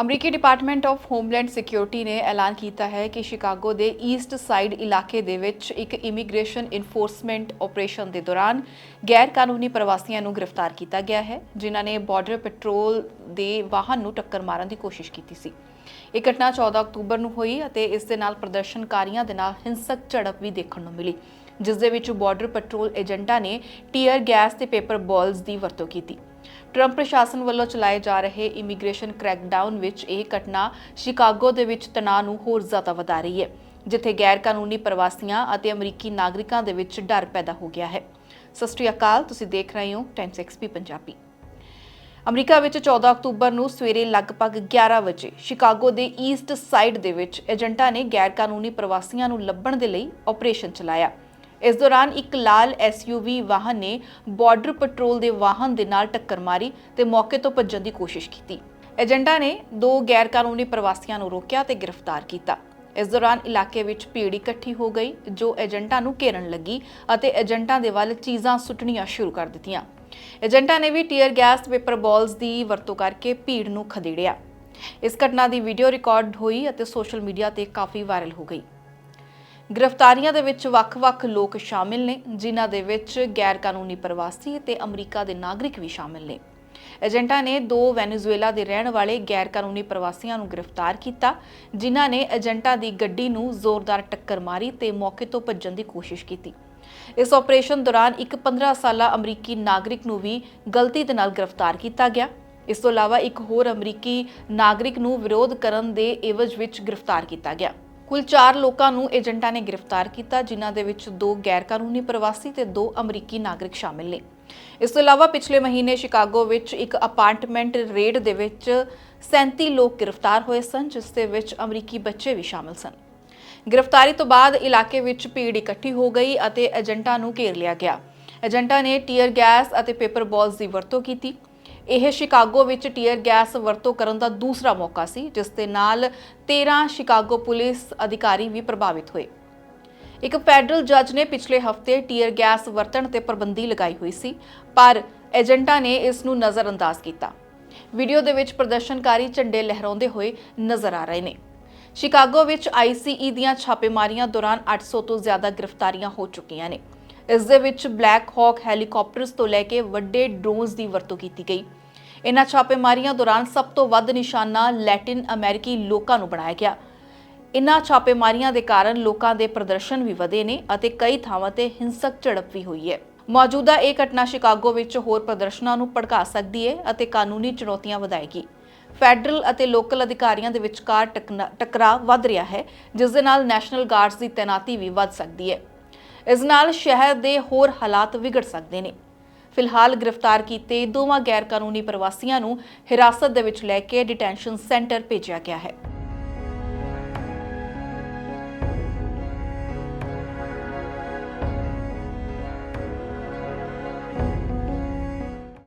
ਅਮਰੀਕੀ department of homeland security ਨੇ ਐਲਾਨ ਕੀਤਾ ਹੈ ਕਿ ਸ਼ਿਕਾਗੋ ਦੇ ਈਸਟ ਸਾਈਡ ਇਲਾਕੇ ਦੇ ਵਿੱਚ ਇੱਕ ਇਮੀਗ੍ਰੇਸ਼ਨ ਇਨਫੋਰਸਮੈਂਟ ਆਪਰੇਸ਼ਨ ਦੇ ਦੌਰਾਨ ਗੈਰ ਕਾਨੂੰਨੀ ਪ੍ਰਵਾਸੀਆਂ ਨੂੰ ਗ੍ਰਿਫਤਾਰ ਕੀਤਾ ਗਿਆ ਹੈ, ਜਿਨ੍ਹਾਂ ਨੇ ਬਾਰਡਰ ਪੈਟਰੋਲ ਦੇ ਵਾਹਨ ਨੂੰ ਟੱਕਰ ਮਾਰਨ ਦੀ ਕੋਸ਼ਿਸ਼ ਕੀਤੀ ਸੀ। ਇਹ ਘਟਨਾ 14 ਅਕਤੂਬਰ ਨੂੰ ਹੋਈ ਅਤੇ ਇਸ ਦੇ ਨਾਲ ਪ੍ਰਦਰਸ਼ਨਕਾਰੀਆਂ ਦੇ ਨਾਲ ਹਿੰਸਕ ਝੜਪ ਵੀ ਦੇਖਣ ਨੂੰ ਮਿਲੀ। ਜਿਸ ਦੇ ਵਿੱਚ ਬਾਰਡਰ ਪੈਟਰੋਲ ਏਜੰਟਾਂ ਨੇ ਟੀਅਰ ਗੈਸ ਤੇ ਪੇਪਰ ਬਾਲਸ ਦੀ ਵਰਤੋਂ ਕੀਤੀ। ਟਰੰਪ ਪ੍ਰਸ਼ਾਸਨ ਵੱਲੋਂ ਚਲਾਏ ਜਾ ਰਹੇ ਇਮੀਗ੍ਰੇਸ਼ਨ ਕ੍ਰੈਕਡਾਊਨ ਵਿੱਚ ਇਹ ਘਟਨਾ ਸ਼ਿਕਾਗੋ ਦੇ ਵਿੱਚ ਤਣਾਅ ਨੂੰ ਹੋਰ ਜ਼ਿਆਦਾ ਵਧਾ ਰਹੀ ਹੈ, ਜਿੱਥੇ ਗੈਰ ਕਾਨੂੰਨੀ ਪ੍ਰਵਾਸੀਆਂ ਅਤੇ ਅਮਰੀਕੀ ਨਾਗਰਿਕਾਂ ਦੇ ਵਿੱਚ ਡਰ ਪੈਦਾ ਹੋ ਗਿਆ ਹੈ। ਸਤਿ ਸ਼੍ਰੀ ਅਕਾਲ, ਤੁਸੀਂ ਦੇਖ ਰਹੇ ਹੋ ਟਾਈਮਸ ਐਕਸਪੀ ਪੰਜਾਬੀ। ਅਮਰੀਕਾ ਵਿੱਚ 14 ਅਕਤੂਬਰ ਨੂੰ ਸਵੇਰੇ ਲਗਭਗ 11 ਵਜੇ ਸ਼ਿਕਾਗੋ ਦੇ ਈਸਟ ਸਾਈਡ ਦੇ ਵਿੱਚ ਏਜੰਟਾਂ ਨੇ ਗੈਰ ਕਾਨੂੰਨੀ ਪ੍ਰਵਾਸੀਆਂ ਨੂੰ ਲੱਭਣ ਦੇ ਲਈ ਆਪਰੇਸ਼ਨ ਚਲਾਇਆ। ਇਸ ਦੌਰਾਨ ਇੱਕ ਲਾਲ ਐਸਯੂਵੀ ਵਾਹਨ ਨੇ ਬਾਰਡਰ ਪੈਟਰੋਲ ਦੇ ਵਾਹਨ ਦੇ ਨਾਲ ਟੱਕਰ ਮਾਰੀ ਤੇ ਮੌਕੇ ਤੋਂ ਭੱਜਣ ਦੀ ਕੋਸ਼ਿਸ਼ ਕੀਤੀ। ਏਜੰਟਾਂ ਨੇ ਦੋ ਗੈਰ ਕਾਨੂੰਨੀ ਪ੍ਰਵਾਸੀਆਂ ਨੂੰ ਰੋਕਿਆ ਤੇ ਗ੍ਰਿਫਤਾਰ ਕੀਤਾ। ਇਸ ਦੌਰਾਨ ਇਲਾਕੇ ਵਿੱਚ ਭੀੜ ਇਕੱਠੀ ਹੋ ਗਈ, ਜੋ ਏਜੰਟਾਂ ਨੂੰ ਘੇਰਨ ਲੱਗੀ ਅਤੇ ਏਜੰਟਾਂ ਦੇ ਵੱਲ ਚੀਜ਼ਾਂ ਸੁੱਟਣੀਆਂ ਸ਼ੁਰੂ ਕਰ ਦਿੱਤੀਆਂ। ਏਜੰਟਾਂ ਨੇ ਵੀ ਟੀਅਰ ਗੈਸ ਪੇਪਰ ਬਾਲਸ ਦੀ ਵਰਤੋਂ ਕਰਕੇ ਭੀੜ ਨੂੰ ਖਦੇੜਿਆ। ਇਸ ਘਟਨਾ ਦੀ ਵੀਡੀਓ ਰਿਕਾਰਡ ਹੋਈ ਅਤੇ ਸੋਸ਼ਲ ਮੀਡੀਆ ਤੇ ਕਾਫੀ ਵਾਇਰਲ ਹੋ ਗਈ। ਗ੍ਰਿਫਤਾਰੀਆਂ ਦੇ ਵਿੱਚ ਵੱਖ-ਵੱਖ ਲੋਕ ਸ਼ਾਮਿਲ ਨੇ, ਜਿਨ੍ਹਾਂ ਦੇ ਵਿੱਚ ਗੈਰ ਕਾਨੂੰਨੀ ਪ੍ਰਵਾਸੀ ਤੇ ਅਮਰੀਕਾ ਦੇ ਨਾਗਰਿਕ ਵੀ ਸ਼ਾਮਿਲ ਨੇ। ਏਜੰਟਾਂ ਨੇ ਦੋ ਵੈਨੇਜ਼ੁਏਲਾ ਦੇ ਰਹਿਣ ਵਾਲੇ ਗੈਰ ਕਾਨੂੰਨੀ ਪ੍ਰਵਾਸੀਆਂ ਨੂੰ ਗ੍ਰਿਫਤਾਰ ਕੀਤਾ, ਜਿਨ੍ਹਾਂ ਨੇ ਏਜੰਟਾਂ ਦੀ ਗੱਡੀ ਨੂੰ ਜ਼ੋਰਦਾਰ ਟੱਕਰ ਮਾਰੀ ਤੇ ਮੌਕੇ ਤੋਂ ਭੱਜਣ ਦੀ ਕੋਸ਼ਿਸ਼ ਕੀਤੀ। ਇਸ ਆਪਰੇਸ਼ਨ ਦੌਰਾਨ ਇੱਕ 15 ਸਾਲਾ ਅਮਰੀਕੀ ਨਾਗਰਿਕ ਨੂੰ ਵੀ ਗਲਤੀ ਦੇ ਨਾਲ ਗ੍ਰਿਫਤਾਰ ਕੀਤਾ ਗਿਆ। ਇਸ ਤੋਂ ਇਲਾਵਾ ਇੱਕ ਹੋਰ ਅਮਰੀਕੀ ਨਾਗਰਿਕ ਨੂੰ ਵਿਰੋਧ ਕਰਨ ਦੇ ਏਵਜ ਵਿੱਚ ਗ੍ਰਿਫਤਾਰ ਕੀਤਾ ਗਿਆ। ਕੁੱਲ 4 ਲੋਕਾਂ ਨੂੰ ਏਜੰਟਾਂ ਨੇ ਗ੍ਰਿਫਤਾਰ ਕੀਤਾ, ਜਿਨ੍ਹਾਂ ਦੇ ਵਿੱਚ ਦੋ ਗੈਰ ਕਾਨੂੰਨੀ ਪ੍ਰਵਾਸੀ ਤੇ ਦੋ ਅਮਰੀਕੀ ਨਾਗਰਿਕ ਸ਼ਾਮਿਲ ਨੇ। ਇਸ ਤੋਂ ਇਲਾਵਾ ਪਿਛਲੇ ਮਹੀਨੇ ਸ਼ਿਕਾਗੋ ਵਿੱਚ ਇੱਕ ਅਪਾਰਟਮੈਂਟ ਰੇਡ ਦੇ ਵਿੱਚ 37 ਲੋਕ ਗ੍ਰਿਫਤਾਰ ਹੋਏ ਸਨ, ਜਿਸ ਦੇ ਵਿੱਚ ਅਮਰੀਕੀ ਬੱਚੇ ਵੀ ਸ਼ਾਮਿਲ ਸਨ। ਗ੍ਰਿਫਤਾਰੀ ਤੋਂ ਬਾਅਦ ਇਲਾਕੇ ਵਿੱਚ ਭੀੜ ਇਕੱਠੀ ਹੋ ਗਈ ਅਤੇ ਏਜੰਟਾਂ ਨੂੰ ਘੇਰ ਲਿਆ ਗਿਆ। ਏਜੰਟਾਂ ਨੇ ਟੀਅਰ ਗੈਸ ਅਤੇ ਪੇਪਰ ਬਾਲਸ ਦੀ ਵਰਤੋਂ ਕੀਤੀ। ਇਹ ਸ਼ਿਕਾਗੋ ਵਿੱਚ ਟੀਅਰ ਗੈਸ ਵਰਤੋਂ ਕਰਨ ਦਾ ਦੂਸਰਾ ਮੌਕਾ ਸੀ, ਜਿਸ ਦੇ ਨਾਲ 13 ਸ਼ਿਕਾਗੋ ਪੁਲਿਸ ਅਧਿਕਾਰੀ ਵੀ ਪ੍ਰਭਾਵਿਤ ਹੋਏ। ਇੱਕ ਫੈਡਰਲ ਜੱਜ ਨੇ ਪਿਛਲੇ ਹਫ਼ਤੇ ਟੀਅਰ ਗੈਸ ਵਰਤਣ ਤੇ ਪਾਬੰਦੀ ਲਗਾਈ ਹੋਈ ਸੀ, ਪਰ ਏਜੰਟਾਂ ਨੇ ਇਸ ਨੂੰ ਨਜ਼ਰਅੰਦਾਜ਼ ਕੀਤਾ। ਵੀਡੀਓ ਦੇ ਵਿੱਚ ਪ੍ਰਦਰਸ਼ਨਕਾਰੀ ਝੰਡੇ ਲਹਿਰਾਉਂਦੇ ਹੋਏ ਨਜ਼ਰ ਆ ਰਹੇ ਨੇ। ਸ਼ਿਕਾਗੋ ਵਿੱਚ ਆਈਸੀਈ ਦੀਆਂ ਛਾਪੇਮਾਰੀਆਂ ਦੌਰਾਨ 800 ਤੋਂ ਜ਼ਿਆਦਾ ਗ੍ਰਿਫਤਾਰੀਆਂ ਹੋ ਚੁੱਕੀਆਂ ਨੇ। ਇਸ ਦੇ ਵਿੱਚ ਬਲੈਕ ਹਾਕ ਹੈਲੀਕਾਪਟਰਸ ਤੋਂ ਲੈ ਕੇ ਵੱਡੇ ਡਰੋਨਸ ਦੀ ਵਰਤੋਂ ਕੀਤੀ ਗਈ। ਇਨ੍ਹਾਂ ਛਾਪੇਮਾਰੀਆਂ ਦੌਰਾਨ ਸਭ ਤੋਂ ਵੱਧ ਨਿਸ਼ਾਨਾ ਲੈਟਿਨ ਅਮਰੀਕੀ ਲੋਕਾਂ ਨੂੰ ਬਣਾਇਆ ਗਿਆ। ਇਨ੍ਹਾਂ ਛਾਪੇਮਾਰੀਆਂ ਦੇ ਕਾਰਨ ਲੋਕਾਂ ਦੇ ਪ੍ਰਦਰਸ਼ਨ ਵੀ ਵਧੇ ਨੇ ਅਤੇ ਕਈ ਥਾਵਾਂ ਤੇ ਹਿੰਸਕ ਝੜਪ ਵੀ ਹੋਈ ਹੈ। ਮੌਜੂਦਾ ਇਹ ਘਟਨਾ ਸ਼ਿਕਾਗੋ ਵਿੱਚ ਹੋਰ ਪ੍ਰਦਰਸ਼ਨਾਂ ਨੂੰ ਭੜਕਾ ਸਕਦੀ ਹੈ ਅਤੇ ਕਾਨੂੰਨੀ ਚੁਣੌਤੀਆਂ ਵਧਾਏਗੀ। ਫੈਡਰਲ ਅਤੇ ਲੋਕਲ ਅਧਿਕਾਰੀਆਂ ਦੇ ਵਿਚਕਾਰ ਟਕਨਾ- ਟਕਰਾਅ ਵੱਧ ਰਿਹਾ ਹੈ, ਜਿਸ ਦੇ ਨਾਲ ਨੈਸ਼ਨਲ ਗਾਰਡਸ ਦੀ ਤੈਨਾਤੀ ਵੀ ਵੱਧ ਸਕਦੀ ਹੈ। ਇਸ ਨਾਲ ਸ਼ਹਿਰ ਦੇ ਹੋਰ ਹਾਲਾਤ ਵਿਗੜ ਸਕਦੇ ਨੇ। ਫਿਲਹਾਲ ਗ੍ਰਿਫਤਾਰ ਕੀਤੇ ਦੋਵਾਂ ਗੈਰ ਕਾਨੂੰਨੀ ਪ੍ਰਵਾਸੀਆਂ ਨੂੰ ਹਿਰਾਸਤ ਦੇ ਵਿੱਚ ਲੈ ਕੇ ਡਿਟੈਂਸ਼ਨ ਸੈਂਟਰ ਭੇਜਿਆ ਗਿਆ ਹੈ।